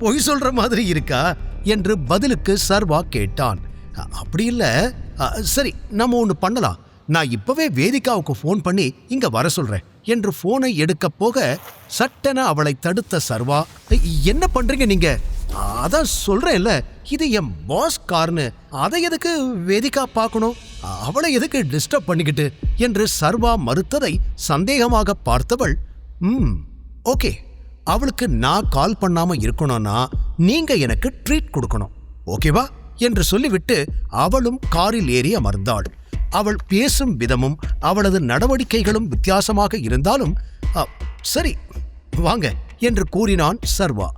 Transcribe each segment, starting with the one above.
பொய் சொல்ற மாதிரி இருக்கா? என்று பதிலுக்கு சர்வா கேட்டான். அப்படி இல்லை. சரி நம்ம ஒன்று பண்ணலாம். நான் இப்பவே வேதிகாவுக்கு ஃபோன் பண்ணி இங்க வர சொல்றேன் என்று போனை எடுக்க போக சட்டென அவளை தடுத்த சர்வா என்ன பண்றீங்க நீங்க? அதான் சொல்றேன்ல இது என் பாஸ் கார்னு. அதை எதுக்கு வேதிகா பார்க்கணும்? அவளை எதுக்கு டிஸ்டர்ப் பண்ணிக்கிட்டு? என்று சர்வா மறுத்ததை சந்தேகமாக பார்த்தவள் ம் ஓகே. அவளுக்கு நான் கால் பண்ணாம இருக்கணும்னா நீங்க எனக்கு ட்ரீட் கொடுக்கணும். ஓகேவா? என்று சொல்லிவிட்டு அவளும் காரில் ஏறி அமர்ந்தாள். அவள் பேசும் விதமும் அவளது நடவடிக்கைகளும் வித்தியாசமாக இருந்தாலும் சரி வாங்க என்று கூறினான் சர்வா.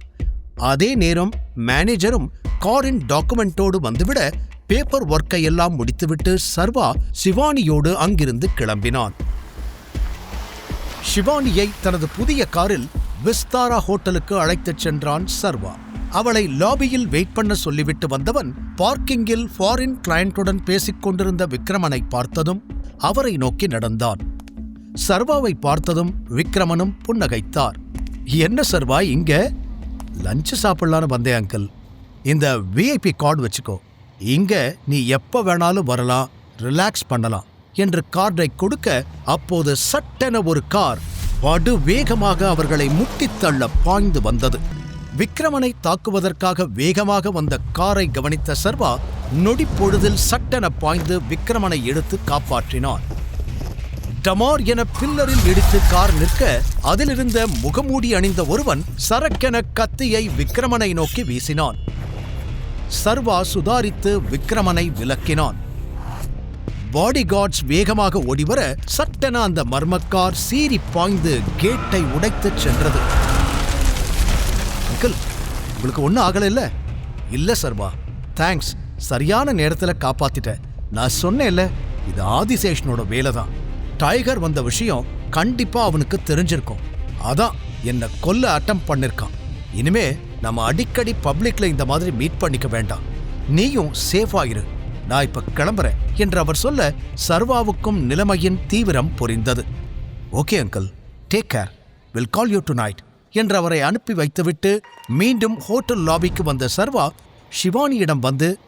அதே நேரம் மேனேஜரும் காரின் டாக்குமெண்டோடு வந்துவிட பேப்பர் ஒர்க்கை எல்லாம் முடித்துவிட்டு சர்வா சிவானியோடு அங்கிருந்து கிளம்பினான். ஷிவானியை தனது புதிய காரில் விஸ்தாரா ஹோட்டலுக்கு அழைத்துச் சென்றான் சர்வா. அவளை லாபியில் வெயிட் பண்ண சொல்லிவிட்டு வந்தவன் பார்க்கிங்கில் ஃபாரின் கிளையண்ட்டுடன் பேசிக் கொண்டிருந்த விக்ரமனை பார்த்ததும் அவரை நோக்கி நடந்தான். சர்வாவை பார்த்ததும் விக்ரமனும் புன்னகைத்தார். என்ன சர்வா இங்க? லஞ்ச் சாப்பிடலான்னு வந்தேன் அங்கிள் இந்த விஐபி கார்டு வச்சுக்கோ. இங்க நீ எப்ப வேணாலும் வரலாம் ரிலாக்ஸ் பண்ணலாம் என்று கார்டை கொடுக்க அப்போது சட்டென ஒரு கார் படு வேகமாக அவர்களை முட்டித்தள்ள பாய்ந்து வந்தது. விக்ரமனை தாக்குவதற்காக வேகமாக வந்த காரை கவனித்த சர்வா நொடிப்பொழுதில் சட்டென பாய்ந்து விக்ரமனை எடுத்து காப்பாற்றினான். டமார் என பில்லரில் இடித்து கார் நிற்க அதிலிருந்த முகமூடி அணிந்த ஒருவன் சரக்கென கத்தியை விக்ரமனை நோக்கி வீசினான். சர்வா சுதாரித்து விக்ரமனை விலக்கினான். பாடி கார்ட்ஸ் வேகமாக ஓடிவர சட்டென அந்த மர்மக்கார் சீறி பாய்ந்து கேட்டை உடைத்து சென்றது. அங்கிள் உங்களுக்கு ஒன்றும் ஆகலை இல்ல இல்ல சர்வா தேங்க்ஸ் சரியான நேரத்தில் காப்பாத்திட்டேன் நான் சொன்னேன்ல இது ஆதிசேஷனோட வேலை தான் டைகர் வந்த விஷயம் கண்டிப்பா அவனுக்கு தெரிஞ்சிருக்கும். அதான் என்னை கொல்ல அட்டம் பண்ணிருக்கான். இனிமே நம்ம அடிக்கடி பப்ளிக்ல இந்த மாதிரி மீட் பண்ணிக்க வேண்டாம். நீயும் சேஃபா இரு. நான் இப்ப கிளம்புறேன் என்று அவர் சொல்ல சர்வாவுக்கும் நிலைமையின் தீவிரம் புரிந்தது. Okay uncle. Take care will call you tonight என்று அவரை அனுப்பி வைத்துவிட்டு மீண்டும் ஹோட்டல் லாபிக்கு வந்த சர்வா ஷிவானியிடம் வந்து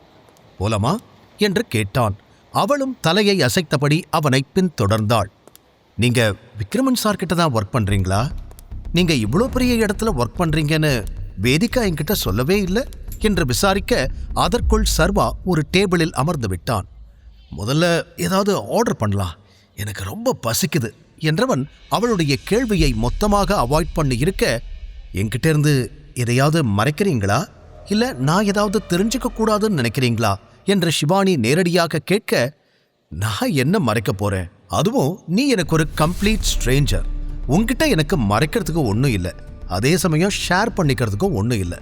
போலமா? என்று கேட்டான். அவளும் தலையை அசைத்தபடி அவனை பின்தொடர்ந்தாள். நீங்க விக்ரமன் சார்கிட்ட தான் ஒர்க் பண்றீங்களா? நீங்க இவ்வளோ பெரிய இடத்துல ஒர்க் பண்றீங்கன்னு வேதிகா என்கிட்ட சொல்லவே இல்லை. என்று விசாரிக்க அதற்குள் சர்வா ஒரு டேபிளில் அமர்ந்து விட்டான். முதல்ல ஏதாவது ஆர்டர் பண்ணலாம். எனக்கு ரொம்ப பசிக்குது என்றவன் அவளுடைய கேள்வியை மொத்தமாக அவாய்ட் பண்ணி இருக்க என்கிட்டேருந்து எதையாவது மறைக்கிறீங்களா? இல்லை நான் ஏதாவது தெரிஞ்சுக்க கூடாதுன்னு நினைக்கிறீங்களா? என்று சிவானி நேரடியாக கேட்க நான் என்ன மறைக்க போறேன்? அதுவும் நீ எனக்கு ஒரு கம்ப்ளீட் ஸ்ட்ரேஞ்சர் உன்கிட்ட எனக்கு மறைக்கிறதுக்கு ஒன்றும் இல்லை. அதே சமயம் ஷேர் பண்ணிக்கிறதுக்கும் ஒன்றும் இல்லை.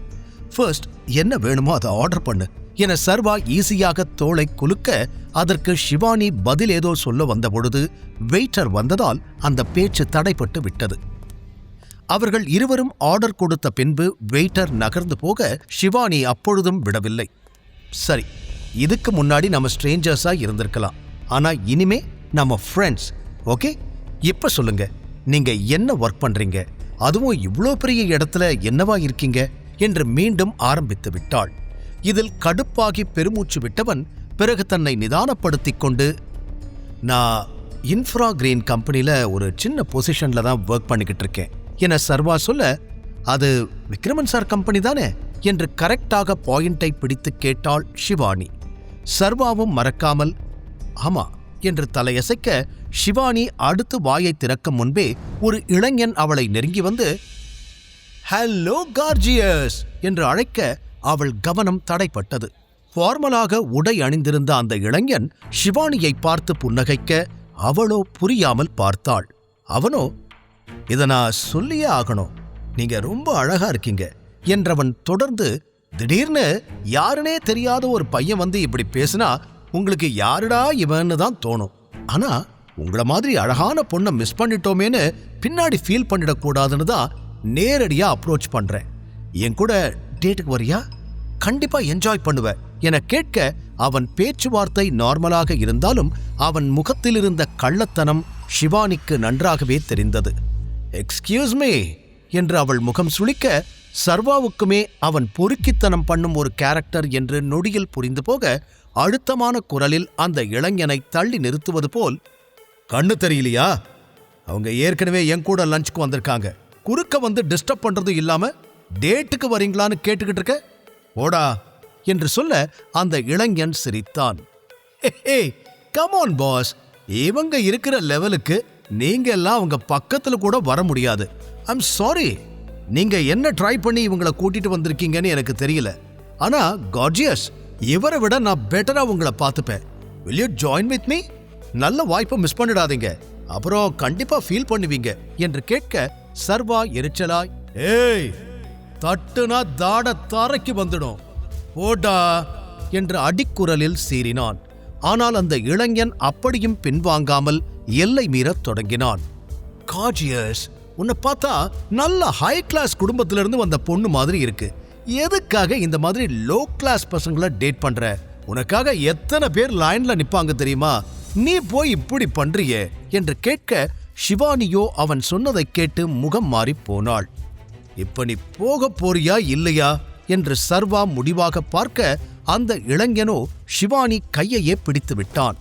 ஃபர்ஸ்ட் என்ன வேணுமோ அதை ஆர்டர் பண்ணு. என சர்வா ஈஸியாக தோலை குலுக்க அதற்கு ஷிவானி பதில் ஏதோ சொல்ல வந்த பொழுது வெயிட்டர் வந்ததால் அந்த பேச்சு தடைப்பட்டு விட்டது. அவர்கள் இருவரும் ஆர்டர் கொடுத்த பின்பு வெயிட்டர் நகர்ந்து போக ஷிவானி அப்பொழுதும் விடவில்லை. சரி இதுக்கு முன்னாடி நம்ம ஸ்ட்ரேஞ்சர்ஸாக இருந்திருக்கலாம். ஆனால் இனிமே நம்ம ஃப்ரெண்ட்ஸ் ஓகே இப்போ சொல்லுங்க நீங்கள் என்ன ஒர்க் பண்றீங்க? அதுவும் இவ்ளோ பெரிய இடத்துல என்னவா இருக்கீங்க? என்று மீண்டும் ஆரம்பித்து விட்டாள் இதில் கடுப்பாகி பெருமூச்சு விட்டவன் பிறகு தன்னை நிதானப்படுத்திக் கொண்டு நான் இன்ஃப்ரா கிரீன் கம்பெனியில் ஒரு சின்ன பொசிஷனில் தான் ஒர்க் பண்ணிக்கிட்டு இருக்கேன். என சர்வா சொல்ல அது விக்ரமன் சார் கம்பெனி தானே? என்று கரெக்டாக பாயிண்டை பிடித்து கேட்டாள் ஷிவானி. சர்வாவும் மறக்காமல் ஆமா என்று தலையசைக்க ஷிவானி அடுத்து வாயை திறக்கும் முன்பே ஒரு இளைஞன் அவளை நெருங்கி வந்து ஹலோ கார்ஜியஸ் என்று அழைக்க அவள் கவனம் தடைப்பட்டது. ஃபார்மலாக உடை அணிந்திருந்த அந்த இளைஞன் ஷிவானியை பார்த்து புன்னகைக்க அவளோ புரியாமல் பார்த்தாள். அவனோ இதை நான் சொல்லியே ஆகணும். நீங்க ரொம்ப அழகா இருக்கீங்க. என்றவன் தொடர்ந்து திடீர்னு யாருனே தெரியாத ஒரு பையன் வந்து இப்படி பேசினா உங்களுக்கு யாருடா இவன்னு தான் தோணும். ஆனா உங்களை மாதிரி அழகான பொண்ணை மிஸ் பண்ணிட்டோமேன்னு பின்னாடி ஃபீல் பண்ணிடக்கூடாதுன்னு தான் நேரடியாக அப்ரோச் பண்ணுறேன் என் கூட டேட்டுக்கு வரியா? கண்டிப்பாக என்ஜாய் பண்ணுவேன் என கேட்க அவன் பேச்சுவார்த்தை நார்மலாக இருந்தாலும் அவன் முகத்தில் இருந்த கள்ளத்தனம் ஷிவானிக்கு நன்றாகவே தெரிந்தது. எக்ஸ்கியூஸ் மீ என்று அவள் முகம் சுளிக்க சர்வாவுக்குமே அவன் பொறுக்கித்தனம் பண்ணும் ஒரு கேரக்டர் என்று நொடியில் புரிந்து போக அழுத்தமான குரலில் அந்த இளைஞனை தள்ளி நிறுத்துவது போல் கண்ணு தெரியலையா? அவங்க ஏற்கனவே என் கூட லஞ்சுக்கு வந்திருக்காங்க. குறுக்க வந்து டிஸ்டர்ப் பண்றதும் இல்லாம டேட்டுக்கு வரீங்களான்னு கேட்டுக்கிட்டு இருக்க? ஓடா என்று சொல்ல அந்த இளைஞன் சிரித்தான். கமான் பாஸ் இவங்க இருக்கிற லெவலுக்கு நீங்க எல்லாம் அவங்க பக்கத்துல கூட வர முடியாது. ஐம் சாரி நீங்க என்ன ட்ரை பண்ணி இவங்களை கூட்டிட்டு வந்திருக்கீங்கன்னு எனக்கு தெரியல. ஆனா கார்ஜியஸ் இவரை விட நான் பெட்டரா உங்களை பார்த்துப்பேன். Will you join with me நல்ல வாய்ப்பை மிஸ் பண்ணிடாதீங்க. அப்புறம் கண்டிப்பா ஃபீல் பண்ணுவீங்க என்று கேட்க சர்வா எரிச்சலாய் ஏய் தட்டுனா தாட தரைக்கு வந்துடும். போடா என்று அடிக்குரலில் சீறினான். ஆனால் அந்த இளைஞன் அப்படியும் பின்வாங்காமல் எல்லை மீறத் தொடங்கினான். காஜியஸ் உன்னை பார்த்தா நல்ல ஹை கிளாஸ் குடும்பத்திலிருந்து வந்த பொண்ணு மாதிரி இருக்கு. எதுக்காக இந்த மாதிரி லோ கிளாஸ் பசங்களை டேட் பண்ற? உனக்காக எத்தனை பேர் லைன்ல நிப்பாங்க தெரியுமா? நீ போய் இப்படி பண்றியே என்று கேட்க ஷிவானியோ அவன் சொன்னதை கேட்டு முகம் மாறி போனாள். இப்ப நீ போக போறியா இல்லையா? என்று சர்வா முடிவாக பார்க்க அந்த இளைஞனோ சிவானி கையையே பிடித்து விட்டான்.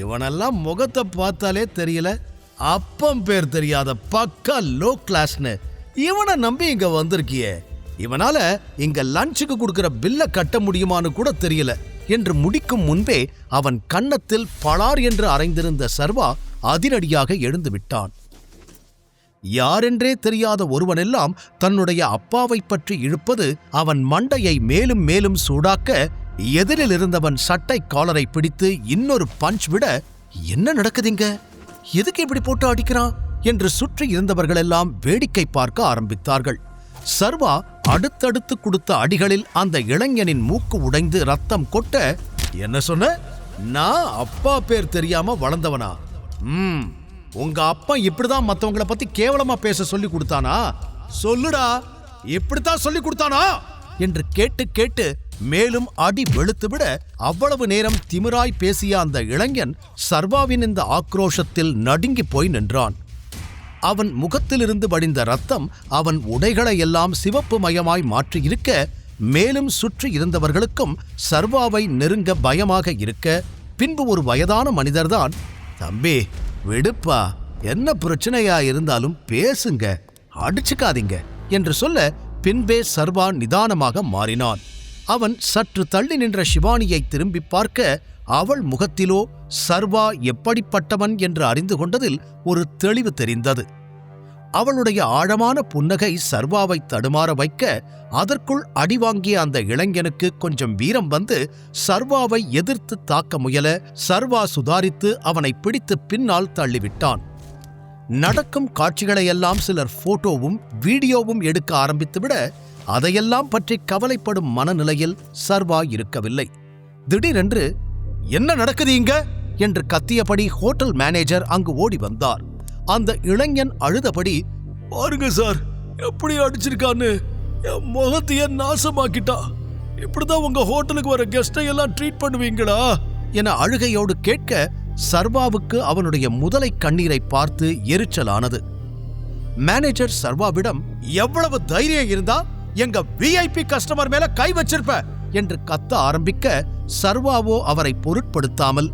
இவனெல்லாம் முகத்தை பார்த்தாலே தெரியல. அப்பம் பேர் தெரியாத பக்கா லோ கிளாஸ்னு இவனை நம்பி இங்க வந்திருக்கியே. இவனால இங்க லஞ்சுக்கு கொடுக்கிற பில்ல கட்ட முடியுமான்னு கூட தெரியல. என்று முடிக்கும் முன்பே அவன் கன்னத்தில் பளார் என்று அரைந்திருந்த சர்வா அதிரடியாக எழுந்து விட்டான். யாரென்றே தெரியாத ஒருவனெல்லாம் தன்னுடைய அப்பாவைப் பற்றி இழுப்பது அவன் மண்டையை மேலும் மேலும் சூடாக்க எதிரில் இருந்தவன் சட்டை காலரை பிடித்து இன்னொரு பஞ்ச் விட என்ன நடக்குதுங்க? எதுக்கு இப்படி போட்டு அடிக்கிறான்? என்று சுற்றி இருந்தவர்களெல்லாம் வேடிக்கை பார்க்க ஆரம்பித்தார்கள். சர்வா அடுத்தடுத்து கொடுத்த அடிகளில் அந்த இளைஞனின் மூக்கு உடைந்து ரத்தம் கொட்ட என்ன சொன்ன? நான் அப்பா பேர் தெரியாம வளர்ந்தவனா? ம். உங்க அப்பா இப்படிதான் மத்தவங்கள பத்தி கேவலமா பேச சொல்லி கொடுத்தானா? சொல்லுடா இப்படித்தான் சொல்லி கொடுத்தானா? என்று கேட்டு கேட்டு மேலும் அடி வெளுத்து விட அவ்வளவு நேரம் திமிராய் பேசிய அந்த இளைஞன் சர்வாவின் இந்த ஆக்ரோஷத்தில் நடுங்கி போய் நின்றான். அவன் முகத்திலிருந்து வடிந்த ரத்தம் அவன் உடைகளை எல்லாம் சிவப்பு மயமாய் மாற்றியிருக்க மேலும் சுற்றி இருந்தவர்களுக்கும் சர்வாவை நெருங்க பயமாக இருக்க பின்பு ஒரு வயதான மனிதர்தான் தம்பி விடுப்பா. என்ன பிரச்சனையா இருந்தாலும் பேசுங்க. அடிச்சுக்காதீங்க என்று சொல்ல பின்பே சர்வா நிதானமாக மாறினான். அவன் சற்று தள்ளி நின்ற சிவானியை திரும்பி பார்க்க அவள் முகத்திலோ சர்வா எப்படிப்பட்டவன் என்று அறிந்து கொண்டதில் ஒரு தெளிவு தெரிந்தது. அவளுடைய ஆழமான புன்னகை சர்வாவை தடுமாற வைக்க அதற்குள் அடிவாங்கிய அந்த இளைஞனுக்கு கொஞ்சம் வீரம் வந்து சர்வாவை எதிர்த்து தாக்க முயல சர்வா சுதாரித்து அவனை பிடித்து பின்னால் தள்ளிவிட்டான். நடக்கும் காட்சிகளையெல்லாம் சிலர் போட்டோவும் வீடியோவும் எடுக்க ஆரம்பித்துவிட அதையெல்லாம் பற்றி கவலைப்படும் மனநிலையில் சர்வா இருக்கவில்லை. திடீரென்று என்ன நடக்குது இங்க? என்று கத்தியபடி ஹோட்டல் மேனேஜர் அங்கு ஓடி வந்தார். அந்த இளைஞன் அழுதபடி பாருங்க சார் எப்படி அடிச்சிருக்கான்னு. என் முகத்தையே நாசமாக்கிட்டா. இப்படிதான் உங்க ஹோட்டலுக்கு வர கெஸ்டை எல்லாம் ட்ரீட் பண்ணுவீங்களா? என அழுகையோடு கேட்க சர்வாவுக்கு அவனுடைய முதலை கண்ணீரை பார்த்து எரிச்சலானது. மேனேஜர் சர்வாவிடம் எவ்வளவு தைரியம் இருந்தா எங்க விஐபி கஸ்டமர் மேல கை வச்சிருப்ப? என்று கத்த ஆரம்பிக்க சர்வாவோ அவரை பொருட்படுத்தாமல்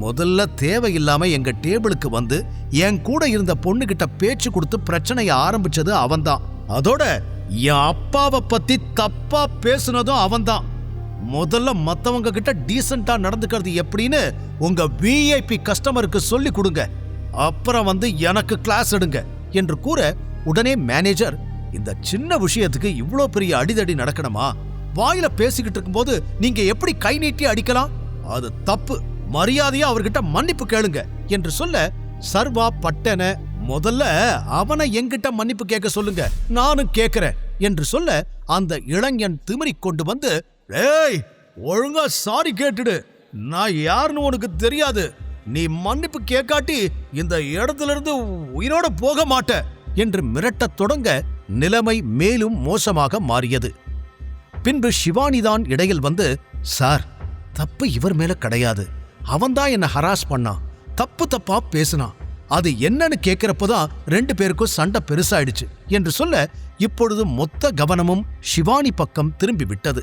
முதல்ல தேவையில்லாம எங்க டேபிளுக்கு வந்து என் கூட இருந்த பொண்ணுகிட்ட பேச்சு கொடுத்து பிரச்சனையை ஆரம்பிச்சது அவன்தான். அதோட என் அப்பாவை பத்தி தப்பா பேசுனதும் அவன்தான். முதல்ல மத்தவங்க கிட்ட டீசெண்டா நடந்துக்கிறது எப்படின்னு உங்க விஐபி கஸ்டமருக்கு சொல்லி கொடுங்க. அப்புறம் வந்து எனக்கு கிளாஸ் எடுங்க என்று கூற உடனே மேனேஜர் இந்த சின்ன விஷயத்துக்கு இவ்வளோ பெரிய அடிதடி நடக்கணுமா? வாயில பேசிக்கிட்டு இருக்கும்போது நீங்க எப்படி கை நீட்டி அடிக்கலாம்? அது தப்பு. மரியாதையா அவர்கிட்ட மன்னிப்பு கேளுங்க என்று சொல்ல சர்வா பட்டன முதல்ல அவனை எங்கிட்ட மன்னிப்பு கேட்க சொல்லுங்க. நானும் கேட்கிறேன் என்று சொல்ல அந்த இளைஞன் திமிரி கொண்டு வந்து ஏய் ஒழுங்கா சாரி கேட்டுடு. நான் யாருன்னு உனக்கு தெரியாது. நீ மன்னிப்பு கேட்காட்டி இந்த இடத்துல இருந்து உயிரோட போக மாட்ட. என்று மிரட்டத் தொடங்க நிலைமை மேலும் மோசமாக மாறியது. பின்பு சிவானிதான் இடையில் வந்து சார் தப்பு இவர் மேல கிடையாது. அவன்தான் என்ன ஹராஸ் பண்ணான் தப்பு தப்பா பேசினான் அது என்னன்னு கேட்கிறப்பதான் ரெண்டு பேருக்கும் சண்டை பெருசாயிடுச்சு என்று சொல்ல இப்பொழுது மொத்த கவனமும் சிவானி பக்கம் திரும்பி விட்டது.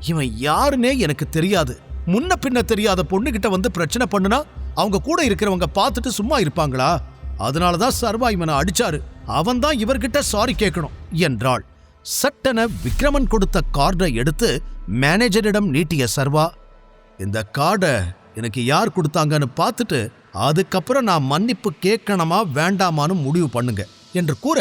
இவன் யாருன்னே எனக்கு தெரியாது. முன்ன பின்ன தெரியாத பொண்ணுகிட்ட வந்து பிரச்சனை பண்ணுனா அவங்க கூட இருக்கிறவங்க பார்த்துட்டு சும்மா இருப்பாங்களா? அதனால தான் சர்வா இவனை அடிச்சாரு. அவன்தான் இவர்கிட்ட சாரி கேட்கணும் என்றாள். சட்டென விக்ரமன் கொடுத்த கார்டை எடுத்து மேனேஜரிடம் நீட்டிய சர்வா இந்த கார்டை எனக்கு யார் கொடுத்தாங்கன்னு பார்த்துட்டு அதுக்கப்புறம் நான் மன்னிப்பு கேட்கணுமா வேண்டாமான்னு முடிவு பண்ணுங்க என்று கூற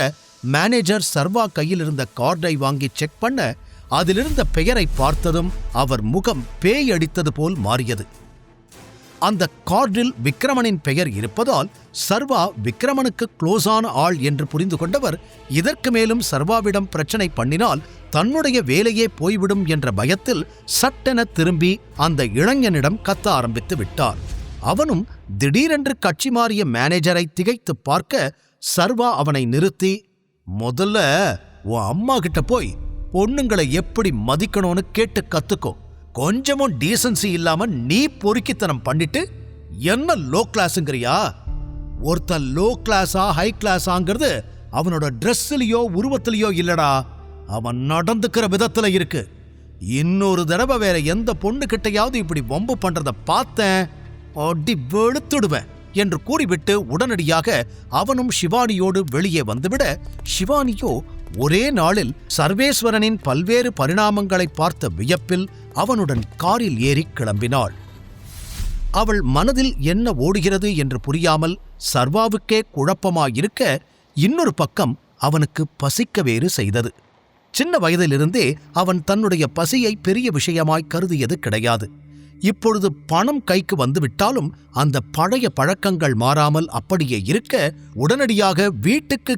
மேனேஜர் சர்வா கையில் இருந்த கார்டை வாங்கி செக் பண்ண அதிலிருந்த பெயரை பார்த்ததும் அவர் முகம் பேய் அடித்தது போல் மாறியது. அந்த கார்டில் விக்ரமனின் பெயர் இருப்பதால் சர்வா விக்ரமனுக்கு க்ளோஸான ஆள் என்று புரிந்து கொண்டவர் இதற்கு மேலும் சர்வாவிடம் பிரச்சனை பண்ணினால் தன்னுடைய வேலையே போய்விடும் என்ற பயத்தில் சட்டென திரும்பி அந்த இளைஞனிடம் கத்த ஆரம்பித்து விட்டார். அவனும் திடீரென்று கட்சி மாறிய மேனேஜரை திகைத்து பார்க்க சர்வா அவனை நிறுத்தி முதல்ல உன் அம்மா கிட்ட போய் பொண்ணுங்களை எப்படி மதிக்கணும்னு கேட்டு கத்துக்கோ. கொஞ்சமும் டீசன்சி இல்லாம நீ பொறுக்கித்தனம் பண்ணிட்டு என்ன லோ கிளாஸுங்கிறியா ஒருத்தன் லோ கிளாஸா ஹை கிளாஸாங்கிறது அவனோட ட்ரெஸ்ஸிலேயோ உருவத்திலேயோ இல்லடா. அவன் நடந்துக்கிற விதத்துல இருக்கு. இன்னொரு தடவை வேற எந்த பொண்ணு கிட்டையாவது இப்படி வம்பு பண்றத பார்த்தேன் அடி வெளுத்துடுவேன் என்று கூறிவிட்டு உடனடியாக அவனும் சிவானியோடு வெளியே வந்துவிட சிவானியோ ஒரே நாளில் சர்வேஸ்வரனின் பல்வேறு பரிணாமங்களை பார்த்த வியப்பில் அவனுடன் காரில் ஏறி கிளம்பினாள். அவள் மனதில் என்ன ஓடுகிறது என்று புரியாமல் சர்வாவுக்கே குழப்பமாயிருக்க இன்னொரு பக்கம் அவனுக்கு பசிக்க வேறு செய்தது. சின்ன வயதிலிருந்தே அவன் தன்னுடைய பசியை பெரிய விஷயமாய் கருதியது கிடையாது. இப்பொழுது பணம் கைக்கு வந்துவிட்டாலும் அந்த பழைய பழக்கங்கள் மாறாமல் அப்படியே இருக்க உடனடியாக வீட்டுக்கு